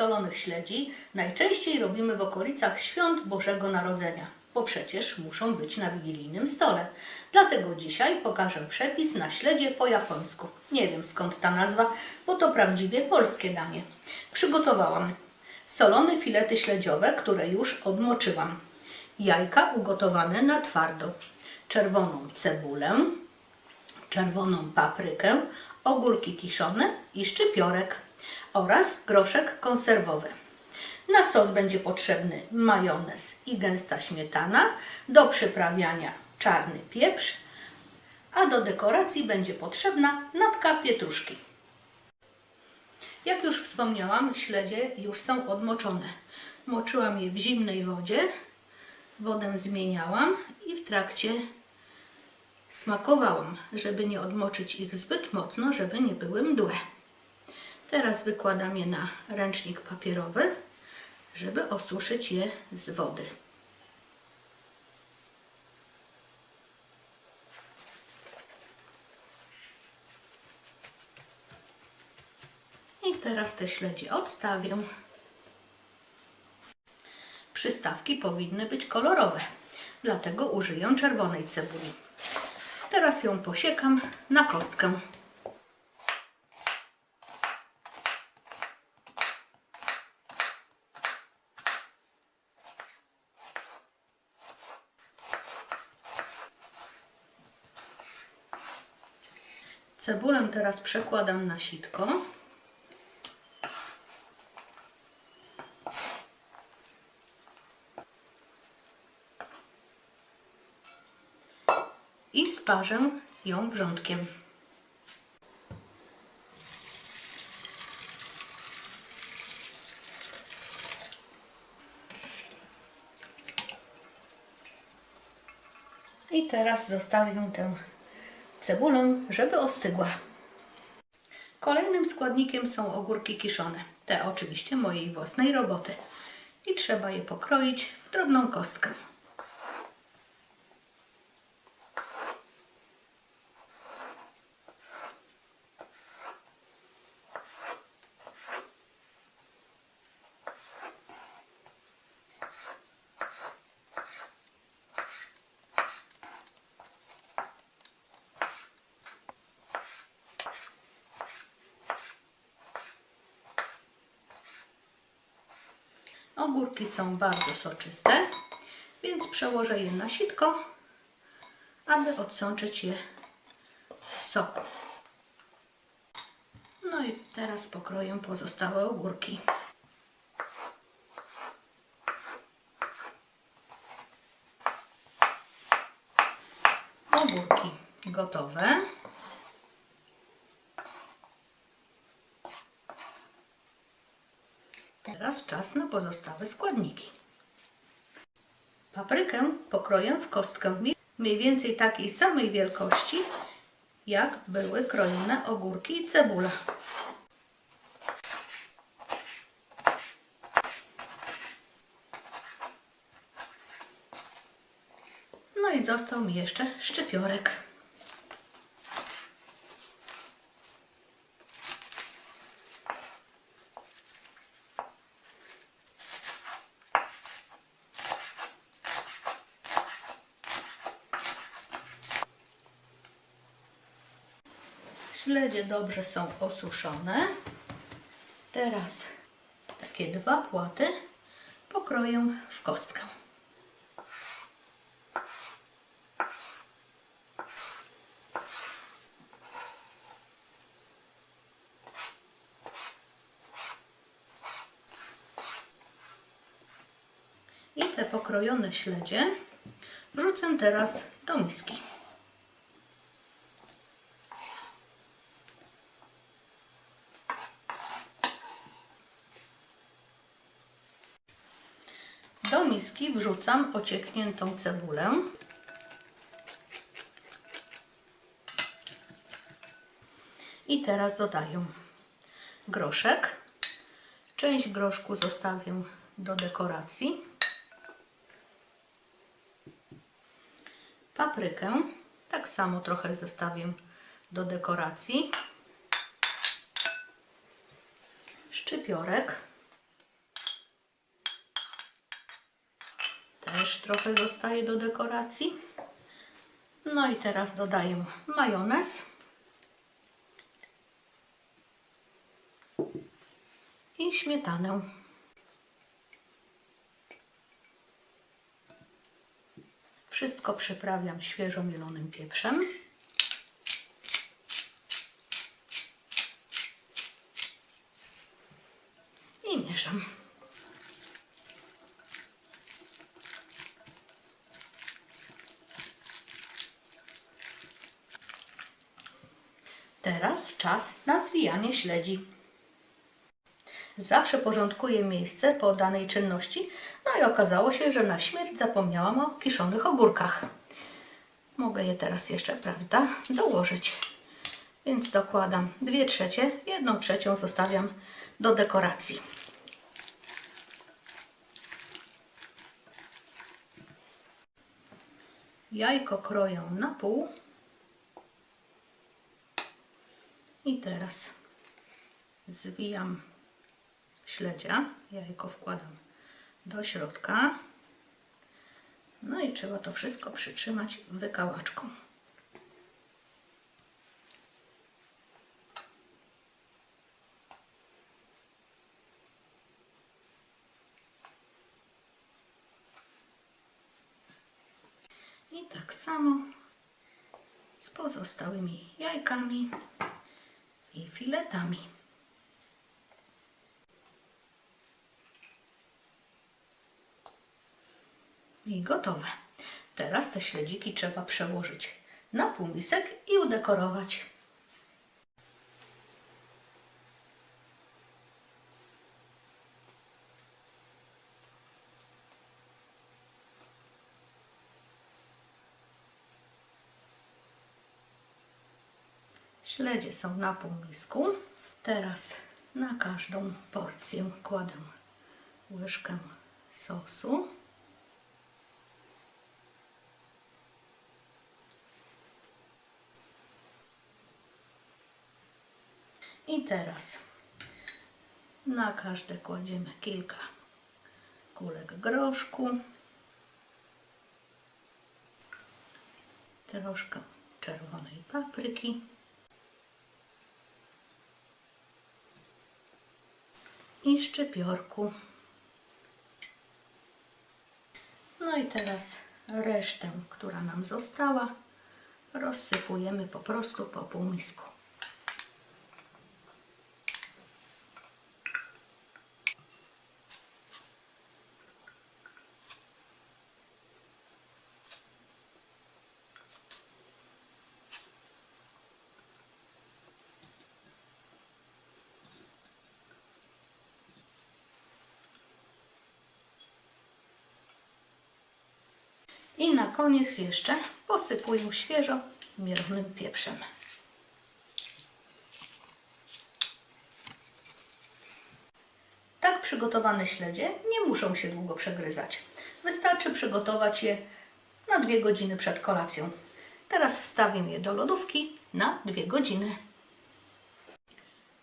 Solonych śledzi najczęściej robimy w okolicach świąt Bożego Narodzenia, bo przecież muszą być na wigilijnym stole. Dlatego dzisiaj pokażę przepis na śledzie po japońsku. Nie wiem skąd ta nazwa, bo to prawdziwie polskie danie. Przygotowałam solone filety śledziowe, które już odmoczyłam. Jajka ugotowane na twardo. Czerwoną cebulę, czerwoną paprykę, ogórki kiszone i szczypiorek oraz groszek konserwowy. Na sos będzie potrzebny majonez i gęsta śmietana, do przyprawiania czarny pieprz, a do dekoracji będzie potrzebna natka pietruszki. Jak już wspomniałam, śledzie już są odmoczone. Moczyłam je w zimnej wodzie, wodę zmieniałam i w trakcie smakowałam, żeby nie odmoczyć ich zbyt mocno, żeby nie były mdłe. Teraz wykładam je na ręcznik papierowy, żeby osuszyć je z wody. I teraz te śledzie odstawię. Przystawki powinny być kolorowe, dlatego użyję czerwonej cebuli. Teraz ją posiekam na kostkę. Cebulę teraz przekładam na sitko. I sparzę ją wrzątkiem. I teraz zostawię tę cebulę, żeby ostygła. Kolejnym składnikiem są ogórki kiszone. Te oczywiście mojej własnej roboty. I trzeba je pokroić w drobną kostkę. Ogórki są bardzo soczyste, więc przełożę je na sitko, aby odsączyć je z soku. No i teraz pokroję pozostałe ogórki. Ogórki gotowe. Teraz czas na pozostałe składniki. Paprykę pokroję w kostkę mniej więcej takiej samej wielkości, jak były krojone ogórki i cebula. No i został mi jeszcze szczypiorek. Śledzie dobrze są osuszone. Teraz takie dwa płaty pokroję w kostkę. I te pokrojone śledzie wrzucę teraz do miski. Do miski wrzucam ociekniętą cebulę. I teraz dodaję groszek. Część groszku zostawię do dekoracji. Paprykę tak samo trochę zostawię do dekoracji. Szczypiorek. Też trochę zostaje do dekoracji. No i teraz dodaję majonez. I śmietanę. Wszystko przyprawiam świeżo mielonym pieprzem. I mieszam. Teraz czas na zwijanie śledzi. Zawsze porządkuję miejsce po danej czynności, no i okazało się, że na śmierć zapomniałam o kiszonych ogórkach. Mogę je teraz jeszcze, prawda, dołożyć. Więc dokładam 2 trzecie, 1 trzecią zostawiam do dekoracji. Jajko kroję na pół. I teraz zwijam śledzia. Jajko wkładam do środka. No i trzeba to wszystko przytrzymać wykałaczką. I tak samo z pozostałymi jajkami i filetami. I gotowe. Teraz te śledziki trzeba przełożyć na półmisek i udekorować. Śledzie są na półmisku. Teraz na każdą porcję kładę łyżkę sosu. I teraz na każde kładziemy kilka kulek groszku, troszkę czerwonej papryki i szczypiorku. No i teraz resztę, która nam została, rozsypujemy po prostu po półmisku. I na koniec jeszcze posypuję świeżo mielonym pieprzem. Tak przygotowane śledzie nie muszą się długo przegryzać. Wystarczy przygotować je na dwie godziny przed kolacją. Teraz wstawię je do lodówki na dwie godziny.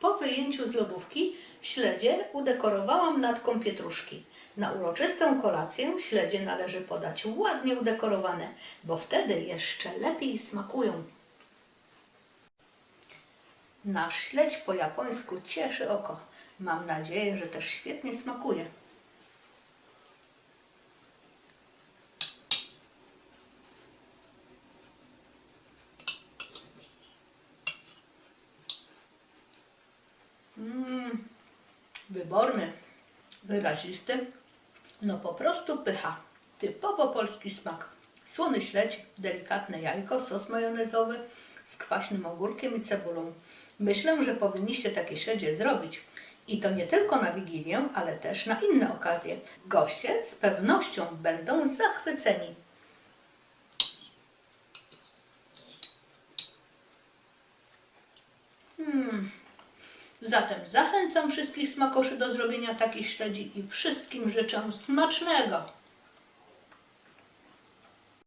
Po wyjęciu z lodówki śledzie udekorowałam natką pietruszki. Na uroczystą kolację śledzie należy podać ładnie udekorowane, bo wtedy jeszcze lepiej smakują. Nasz śledź po japońsku cieszy oko. Mam nadzieję, że też świetnie smakuje. Mmm, wyborny, wyrazisty, no po prostu pycha. Typowo polski smak. Słony śledź, delikatne jajko, sos majonezowy z kwaśnym ogórkiem i cebulą. Myślę, że powinniście takie śledzie zrobić. I to nie tylko na Wigilię, ale też na inne okazje. Goście z pewnością będą zachwyceni. Hmm. Zatem zachęcam wszystkich smakoszy do zrobienia takich śledzi i wszystkim życzę smacznego.